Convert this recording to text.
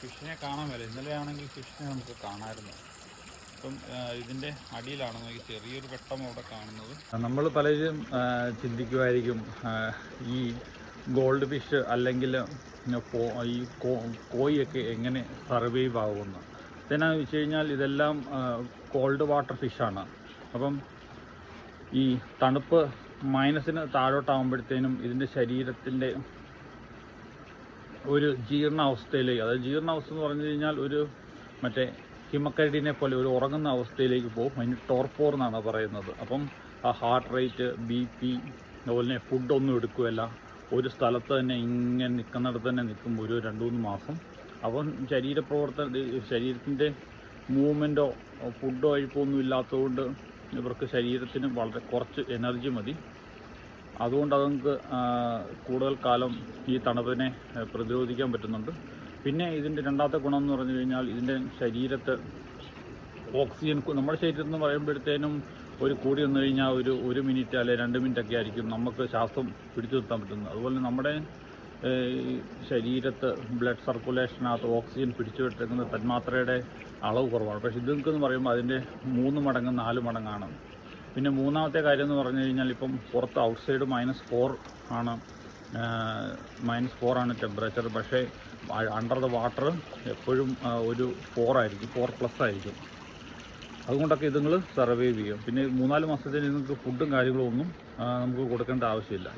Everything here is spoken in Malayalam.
ഫിഷിനെ കാണാൻ വരെ. ഇന്നലെ ആണെങ്കിൽ ഫിഷിനെ നമുക്ക് കാണാമായിരുന്നു. ഇപ്പം ഇതിന്റെ അടിയിലാണ് നോക്കി ചെറിയൊരു വെട്ടം അവിടെ കാണുന്നത്. നമ്മൾ പലരും ചിന്തിക്കുമായിരിക്കും ഈ ഗോൾഡ് ഫിഷ് അല്ലെങ്കിൽ ഈ കോയിയൊക്കെ എങ്ങനെ സർവൈവ് ആകുമെന്ന് ഇതെന്നാന്ന് വെച്ച് കഴിഞ്ഞാൽ ഇതെല്ലാം കോൾഡ് വാട്ടർ ഫിഷാണ് അപ്പം ഈ തണുപ്പ് മൈനസിന് താഴോട്ടാകുമ്പോഴത്തേനും ഇതിന്റെ ശരീരത്തിന്റെ ഒരു ജീർണാവസ്ഥയിലേക്ക് അതായത് ജീർണാവസ്ഥ എന്ന് പറഞ്ഞു കഴിഞ്ഞാൽ ഒരു മറ്റേ ഹിമക്കരടിനെ പോലെ ഒരു ഉറങ്ങുന്ന അവസ്ഥയിലേക്ക് പോകും. അതിന് ടോർപ്പോർ എന്നാണ് പറയുന്നത്. അപ്പം ആ ഹാർട്ട് റേറ്റ് ബി പി അതുപോലെ തന്നെ ഫുഡൊന്നും എടുക്കുകയല്ല. ഒരു സ്ഥലത്ത് തന്നെ ഇങ്ങനെ നിൽക്കുന്നിടത്ത് തന്നെ നിൽക്കും ഒരു രണ്ട് മൂന്ന് മാസം. അപ്പം ശരീരപ്രവർത്തന ശരീരത്തിന്റെ മൂവ്മെന്റോ ഫുഡോ കഴിപ്പോ ഒന്നും ഇല്ലാത്തതുകൊണ്ട് ഇവർക്ക് ശരീരത്തിന് വളരെ കുറച്ച് എനർജി മതി. അതുകൊണ്ട് അത് നമുക്ക് കൂടുതൽ കാലം ഈ തണുപ്പിനെ പ്രതിരോധിക്കാൻ പറ്റുന്നുണ്ട്. പിന്നെ ഇതിന്റെ രണ്ടാമത്തെ ഗുണം എന്ന് പറഞ്ഞു കഴിഞ്ഞാൽ ഇതിന്റെ ശരീരത്ത് ഓക്സിജൻ നമ്മുടെ ശരീരത്തിൽ എന്ന് പറയുമ്പോഴത്തേനും ഒരു കൂടി വന്നു കഴിഞ്ഞാൽ ഒരു ഒരു മിനിറ്റ് അല്ലെ രണ്ട് മിനിറ്റ് ഒക്കെ ആയിരിക്കും നമുക്ക് ശ്വാസം പിടിച്ചു നിർത്താൻ പറ്റുന്നത്. അതുപോലെ നമ്മുടെ ശരീരത്ത് ബ്ലഡ് സർക്കുലേഷനകത്ത് ഓക്സിജൻ പിടിച്ചു വെക്കുന്ന തന്മാത്രയുടെ അളവ് കുറവാണ്. പക്ഷേ ഇതൊക്കെ എന്ന് പറയുമ്പോൾ അതിന്റെ മൂന്ന് മടങ്ങ് നാല് മടങ്ങാണ്. പിന്നെ മൂന്നാമത്തെ കാര്യം എന്ന് പറഞ്ഞു കഴിഞ്ഞാൽ ഇപ്പം പുറത്ത് ഔട്ട്സൈഡ് മൈനസ് ഫോർ ആണ് മൈനസ് ഫോർ ആണ് ടെമ്പറേച്ചർ പക്ഷേ അണ്ടർ ദ വാട്ടർ എപ്പോഴും ഒരു ഫോർ ആയിരിക്കും ഫോർ പ്ലസ് ആയിരിക്കും. അതുകൊണ്ടൊക്കെ ഇതുങ്ങൾ സർവൈവ് ചെയ്യും. പിന്നെ മൂന്നാൽ മാസത്തിന് നിങ്ങൾക്ക് ഫുഡും കാര്യങ്ങളും ഒന്നും നമുക്ക് കൊടുക്കേണ്ട ആവശ്യമില്ല.